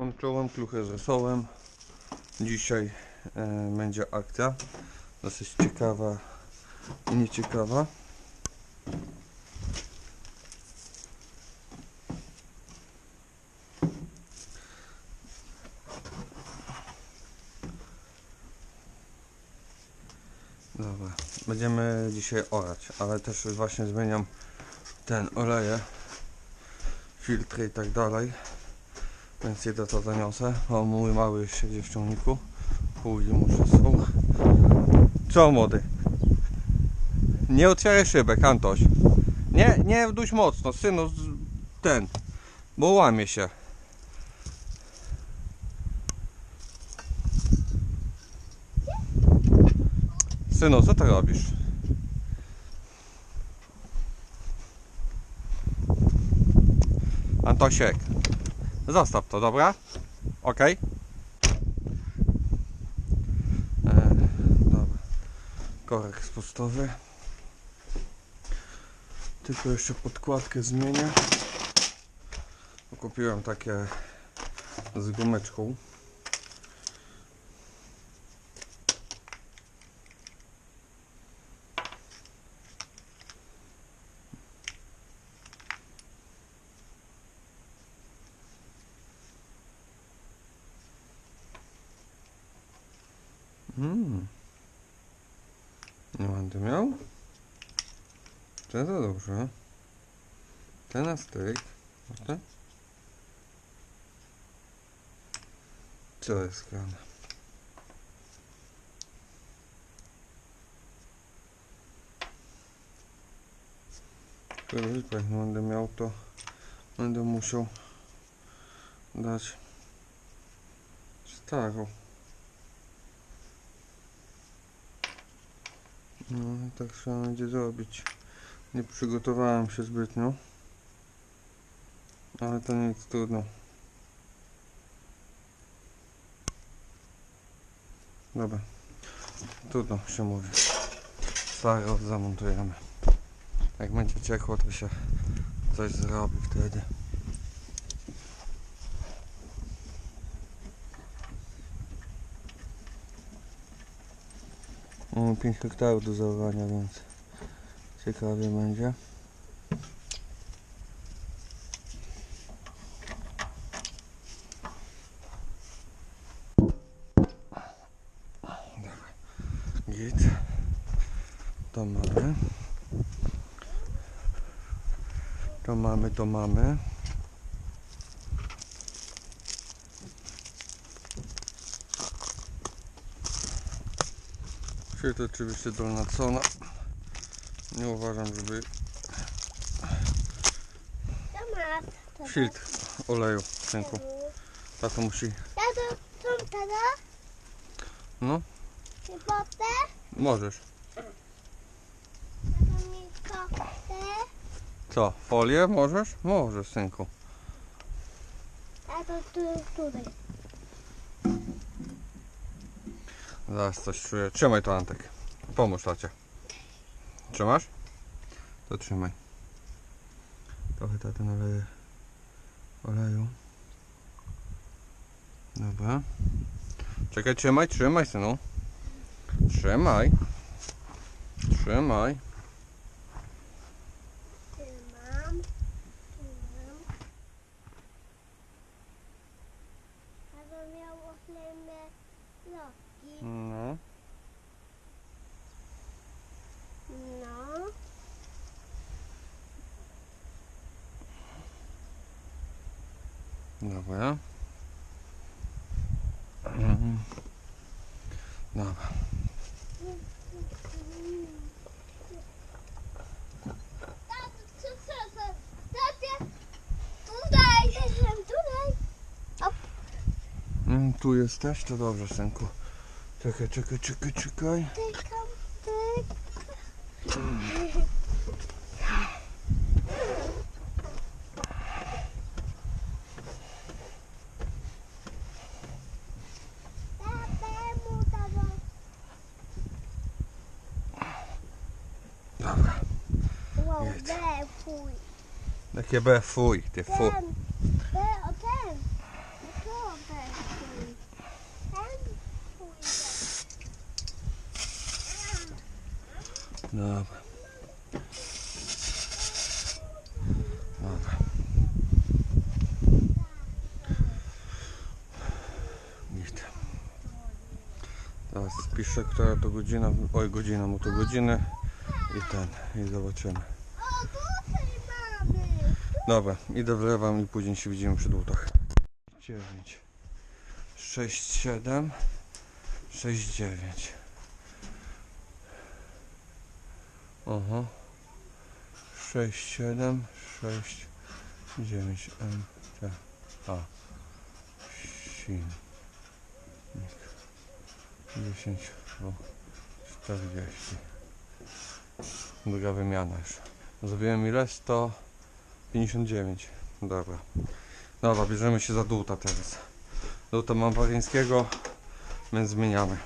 Łączyłem kluchę z. Dzisiaj e, będzie akcja. Dosyć ciekawa i nieciekawa. Dobra, będziemy dzisiaj orać, ale też właśnie zmieniam ten oleje, filtry i tak dalej. Więc jedę to zaniosę. O, mój mały już siedzi w ciągniku. Pójdzie mu są. Co młody? Nie otwieraj szybek, Antoś. Nie, nie duś mocno, synu, ten. Bo łamie się. Synu, co ty robisz? Antosiek, zostaw to, dobra? Ok? E, dobra. Korek spustowy. Tylko jeszcze podkładkę zmienię. Kupiłem takie z gumeczką. Mm. Nie będę miał. To to dobrze. Ten na styk. Ten? Co jest grane? Chyba, jak będę miał, to będę musiał dać starą. No tak trzeba będzie zrobić. Nie przygotowałem się zbytnio. Ale to nic trudno. Dobra. Trudno się mówi. Staro zamontujemy. Jak będzie ciekło to się coś zrobi wtedy. Mamy 5 hektarów do zaorania, więc ciekawie będzie. Git. To mamy. To mamy, to mamy. Świetl oczywiście dolna cona. Nie uważam, żeby filtr oleju w ręku. Tato musi. Tato, co tata? No, I potem? możesz. Tato mi. Co? Folię możesz? Możesz, synku. Tato, tu, tutaj. Zaraz coś czuję. Trzymaj to, Antek. Pomóż tacie. Trzymasz? To trzymaj. Trochę taty naleje oleju. Dobra. Czekaj, trzymaj, trzymaj, synu. Trzymaj. Trzymaj. Trzymam. Trzymam. Tato miał oślemy loki. No. No. Dobra. Mhm. Dobra. Tato, co, co, co? Tacie, tutaj, jestem tutaj. Mm, Tu jesteś? To dobrze, synku. Czekaj, czekaj, czekaj, czekaj. Tykam, tyk. GB, fuj, ty fuj. Ten, ten, o ten. To ten, fuj. Ten, fuj. Dobra. Dobra. Git. Teraz piszę, która to godzina, oj godzina, mu to godziny i ten, i zobaczymy. Dobra, idę wlewam i później się widzimy przy dłutach. 9 6 7 6 9 Aha 6 7 6 9 M T A. Sin 10 o, 40 Druga wymiana już. Zrobiłem ile? 100 59. Dobra. Dobra, bierzemy się za dłuta teraz. Dłuta mam waryńskiego, więc zmieniamy.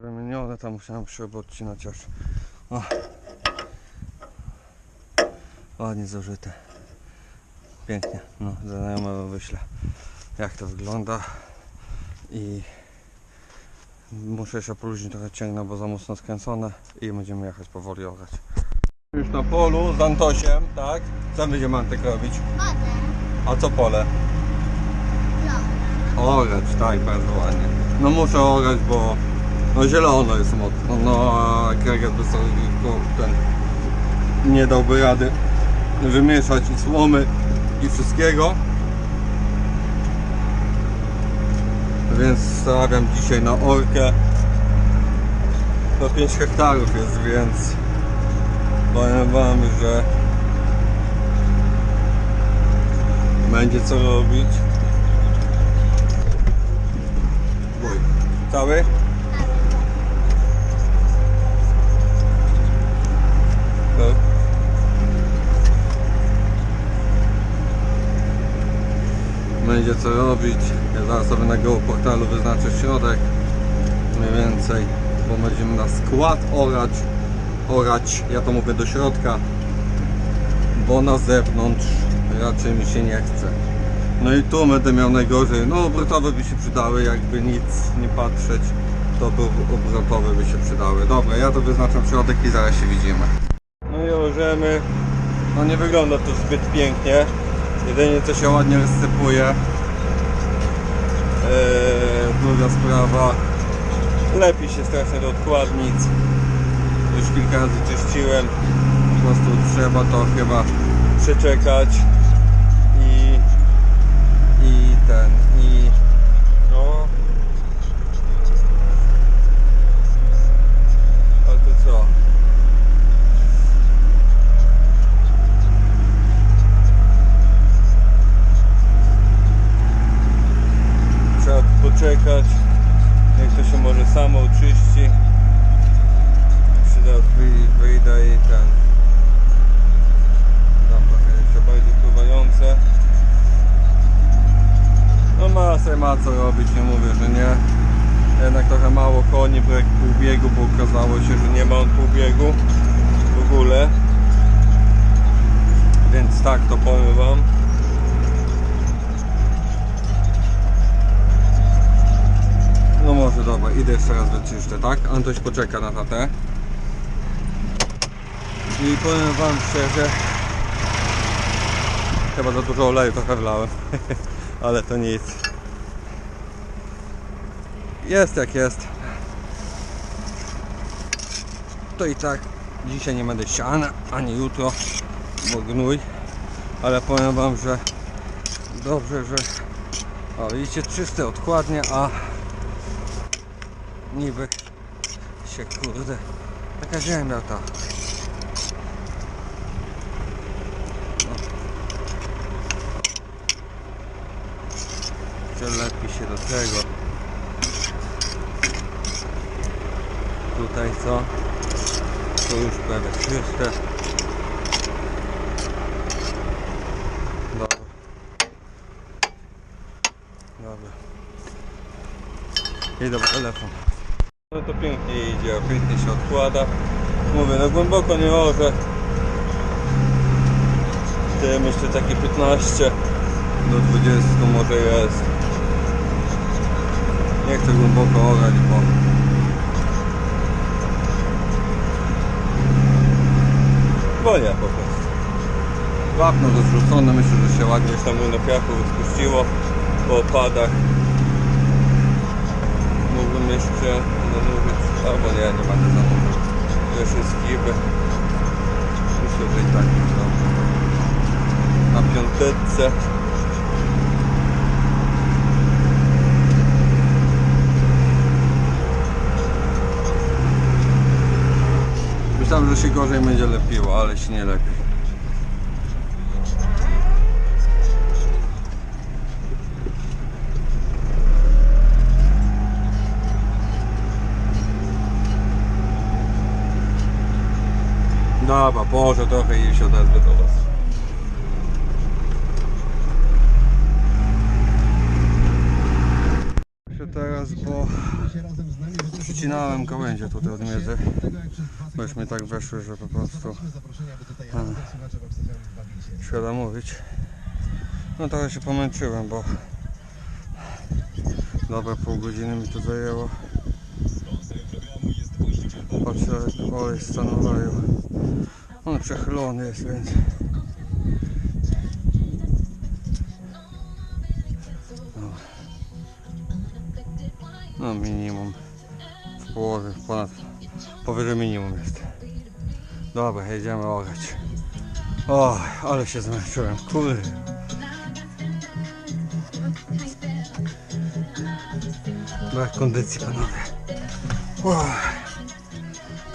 Wymienione, tam musiałem szyby odcinać aż. O. Ładnie zużyte. Pięknie. No, znajomego wyślę jak to wygląda. I muszę jeszcze poluźnić trochę cięgnę, bo za mocno skręcone i będziemy jechać powoli orać. Już na polu z Antosiem, tak? Co będziemy Antek robić? A co pole? Orać, tak, bardzo ładnie. No muszę orać, bo no zielono jest mocno, no a Kreget sobie tylko ten nie dałby rady wymieszać i słomy i wszystkiego. Więc stawiam dzisiaj na orkę. To 5 hektarów jest, więc powiem wam, że będzie co robić. Mój. Cały? No. Będzie co robić. Ja zaraz sobie na geoportalu wyznaczę środek. Mniej więcej. Bo będziemy na skład orać. Orać, ja to mówię do środka. Bo na zewnątrz raczej mi się nie chce. No i tu będę miał najgorzej. No obrotowe by się przydały, jakby nic nie patrzeć, to by obrotowe by się przydały. Dobra, ja to wyznaczam środek i zaraz się widzimy. No i łożymy. No nie wygląda to zbyt pięknie. Jedynie co się ładnie rozsypuje. Eee, druga sprawa. Lepi się strasznie do odkładnic. Już kilka razy czyściłem. Prostu trzeba to chyba przeczekać i i ten i no. A to co? Trzeba poczekać jak to się może samo oczyści. Przyda wy- wyjdę i ten dam trochę jeszcze bardziej pływające no ma se ma co robić, nie mówię, że nie. Jednak trochę mało koni, brak półbiegu, bo okazało się, że nie ma on półbiegu w ogóle. Więc tak to powiem wam. No może dobra, idę jeszcze raz wyczyszczę, tak? Antoś poczeka na tatę. I powiem wam szczerze, chyba za dużo oleju trochę wlałem. ale to nic. Jest jak jest. To i tak dzisiaj nie będę siana, ani jutro, bo gnój. Ale powiem wam, że dobrze, że o, widzicie, czyste odkładnie, a niby się kurde taka ziemia ta lepi się do tego. Tutaj co? To już prawie czyste. Dobra. Dobra. Idę po telefon. No to pięknie idzie, pięknie się odkłada. Mówię, no głęboko nie orze. Ty myślę takie 15 do 20 może jest. Nie chcę głęboko orać, bo Wonia po prostu. Wapno rozrzucone, myślę, że się ładnie tam na piachu rozpuściło po opadach. Mógłbym jeszcze namówić, albo nie, nie będę namówił. To jeszcze jest kiby. Myślę, że i tak no. Na piąteczce. Myślałem, że się gorzej będzie lepiło, ale się nie lepi. Dobra, Boże, trochę i się odezwę do Was. Się teraz, bo przycinałem gałęzie tutaj od miedzy, bo już mi tak weszły, że po prostu szkoda mówić. No trochę się pomęczyłem, bo dobre pół godziny mi to zajęło. Patrzę, olej stanowają. On przechylony jest, więc... No. no minimum w połowie, ponad powyżej minimum jest. Dobra, jedziemy orać. O, ale się zmęczyłem, kurde. Brak kondycji, panowie. O.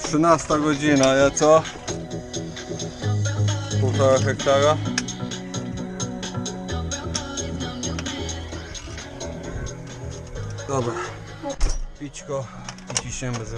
13 godzina, ja co? Półtora hektara. Dobra. Pićko i ciśniemy z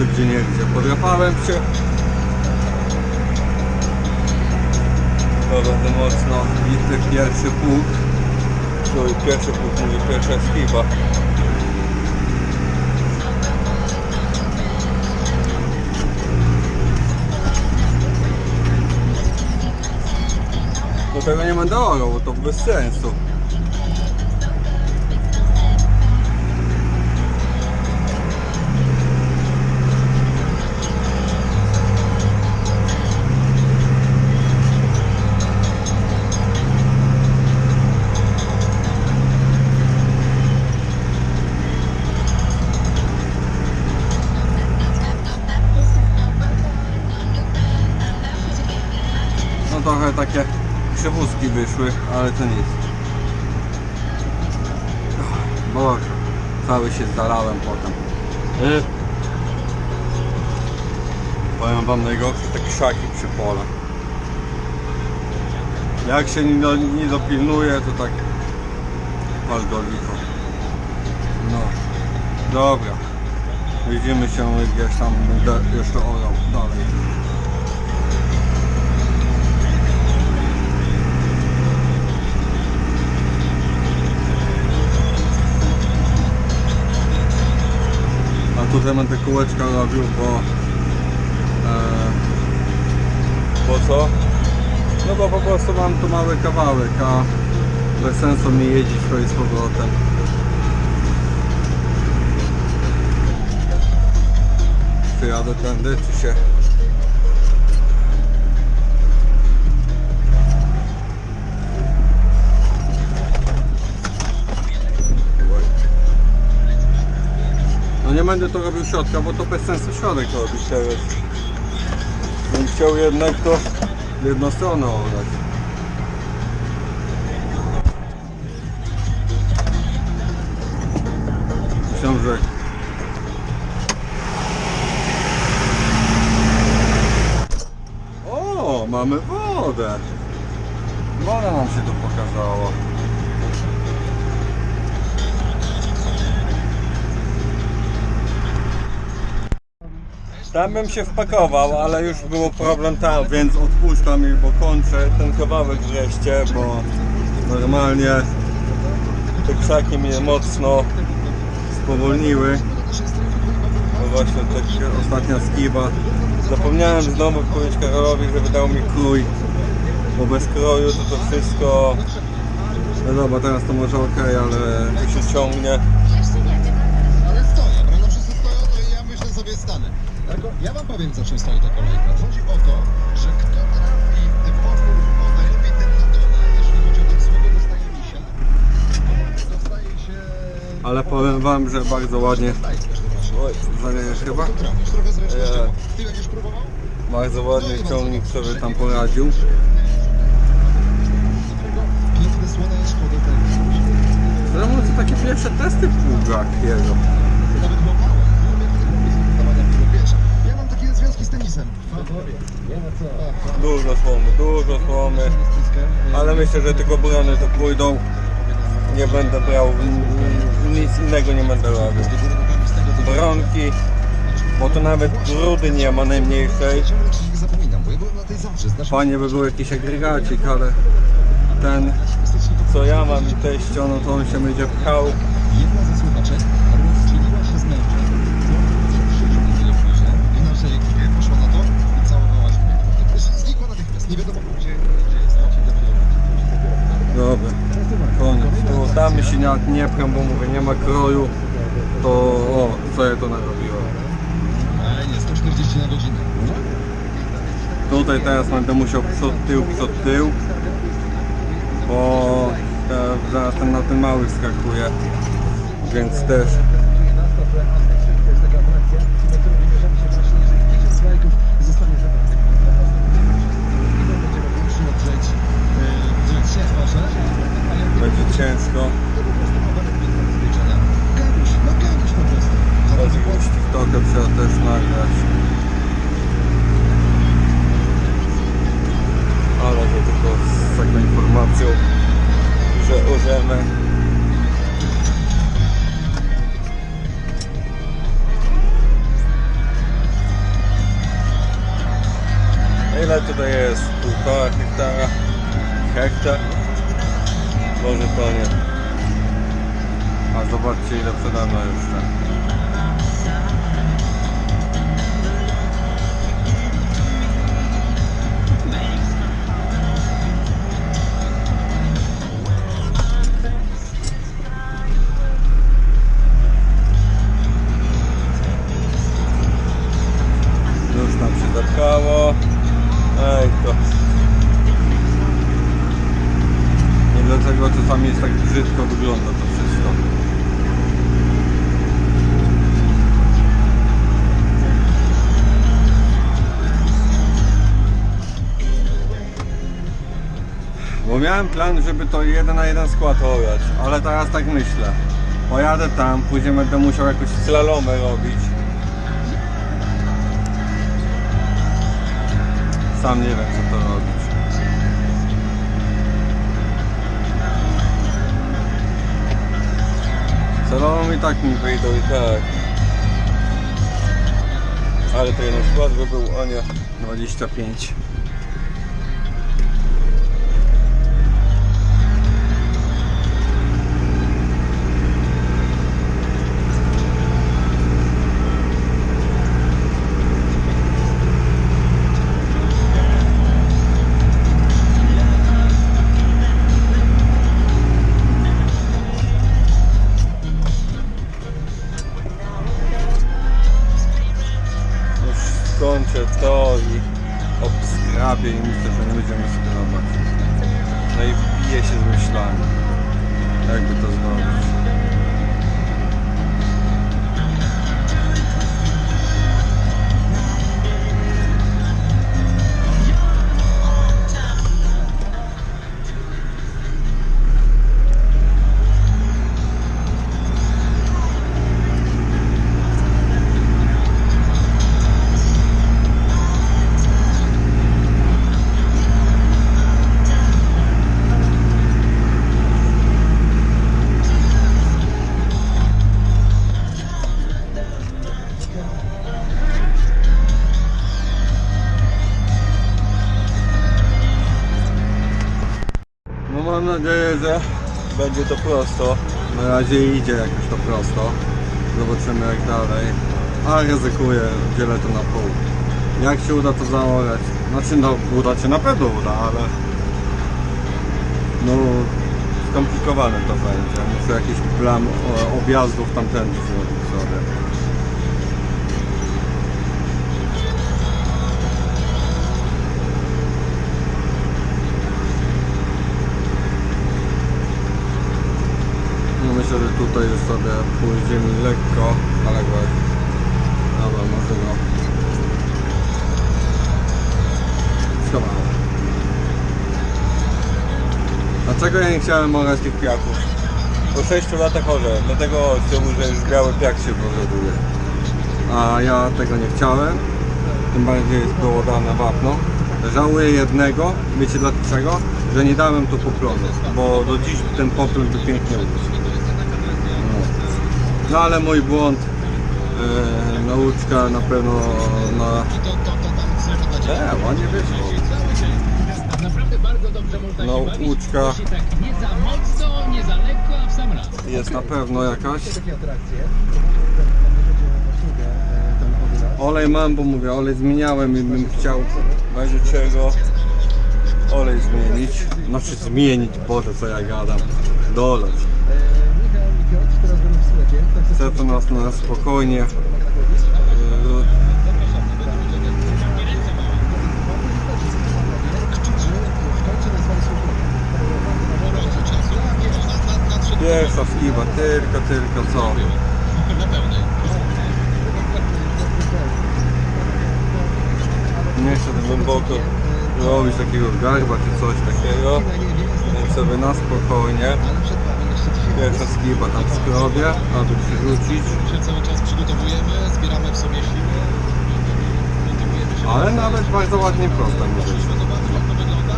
nigdy gdzie nie gdzie. Podrapałem się. To będę mocno bity pierwszy pług. To pierwszy pług mówi pierwsza skiba. Do tego nie będę orał, bo to bez sensu. Wyszły, ale to nic. Boże, cały się zalałem potem. Y. Powiem wam najgorsze te krzaki przy pole. Jak się nie, nie dopilnuje, to tak pal do licho. No, dobra. Widzimy się gdzieś tam, jeszcze orał dalej. Tutaj będę kółeczka robił, bo e, po co? No bo po prostu mam tu mały kawałek, a bez sensu mi jeździć tutaj z powrotem. Czy jadę tędy, czy się... będę to robił środka, bo to bez sensu środek robić teraz. Bym chciał jednak to jedną stronę że O, mamy wodę. Woda nam się tu pokazała. Tam bym się wpakował, ale już było problem tam, więc odpuszczam i bo kończę ten kawałek wreszcie, bo normalnie te krzaki mnie mocno spowolniły. Bo właśnie tak ostatnia skiba. Zapomniałem znowu powiedzieć Karolowi, żeby dał mi krój, bo bez kroju to to wszystko... No dobra, teraz to może ok, ale tu się ciągnie. Tylko ja wam powiem, za czym stoi ta kolejka. Chodzi o to, że kto trafi w o najlepiej ten na dole, jeśli chodzi o tak słowo, dostaje misia. Dostaje się... Ale powiem wam, że bardzo ładnie. Oj, zamieniasz chyba? Trafisz, trochę czego. Ty będziesz próbował? Bardzo ładnie ciągnik sobie tam poradził. Piękne słoneczko do tego. Zresztą to takie pierwsze testy w pługach jego. Dużo słomy, dużo słomy. Ale myślę, że tylko brony to pójdą. Nie będę brał, nic innego nie będę robił. Bronki, bo to nawet brudy nie ma najmniejszej. Fajnie by był jakiś agregacik, ale ten co ja mam i teścio, no to on się będzie pchał. Jedna ze słuchaczek rozdzieliła się z mężem. Trzy tygodnie później i nasza ekipie poszła na to i całowała się. Znikła natychmiast. Nie wiadomo gdzie, gdzie jest. Jak się dopiero. Dobra, koniec. Tu damy się nie, pcham, bo mówię, nie ma kroju. To o, co ja to narobiłem. Nie, 140 na godzinę. Tutaj teraz będę musiał przód, tył, przód, tył. Bo e, zaraz ten na ten mały skakuje. Więc też miałem plan, żeby to jeden na jeden skład orać, ale teraz tak myślę. Pojadę tam, później będę musiał jakąś slalomę robić. Sam nie wiem co to robić. Slalom i tak mi wyjdą i tak. Ale to jeden skład by był, o nie, 25. obskrabię i myślę, że nie będziemy skrobać. No i wbiję się z myślami. Jakby to zrobić. Nadzieję, że będzie to prosto. Na razie idzie jakoś to prosto. Zobaczymy jak dalej. A ryzykuję, dzielę to na pół. Jak się uda to zaorać? Znaczy no uda się na pewno uda, ale no skomplikowane to będzie. Muszę jakiś plan o, objazdów tamtędy zrobić sobie. Że tutaj już sobie pójdziemy lekko, ale go... Dobra, może go... Schowałem. Dlaczego ja nie chciałem orać tych piaków? Po 6 latach orze, dlatego mówi, że już biały piak się powoduje. A ja tego nie chciałem, tym bardziej jest było dane wapno. Żałuję jednego, wiecie dlaczego? Że nie dałem tu poplonu, bo do dziś ten poplon by pięknie urósł. No. ale mój błąd, e, nauczka na pewno na... Nie, ładnie wyszło. Jeśli tak. Jest na pewno jakaś. Olej mam, bo mówię, olej zmieniałem i bym chciał w razie czego olej zmienić. Znaczy zmienić, Boże co ja gadam. Dolać. Michał i Piotr teraz Chcę to nas na spokojnie. Program. Pierwsza skiba, tylko, tylko co. Nie chcę głęboko robić takiego garba czy coś takiego. Więc sobie na spokojnie. Ale przed wami jeszcze dzisiaj Pierwsza skiba tam skrobię, aby przyrzucić. się cały czas przygotowujemy, zbieramy w sobie siły. Motywujemy się. Ale nawet bardzo ładnie prosta mi wyszła. Musimy zobaczyć jak to wygląda.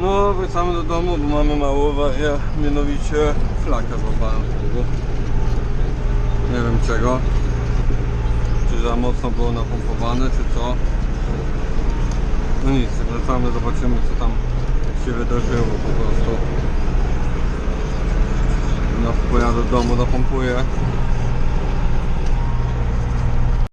No, wracamy do domu, bo mamy małą awarię, mianowicie flaka złapałem tego. Nie wiem czego. Czy za mocno było napompowane, czy co. No nic, wracamy, zobaczymy co tam się wydarzyło po prostu. No, pojadę do domu, napompuję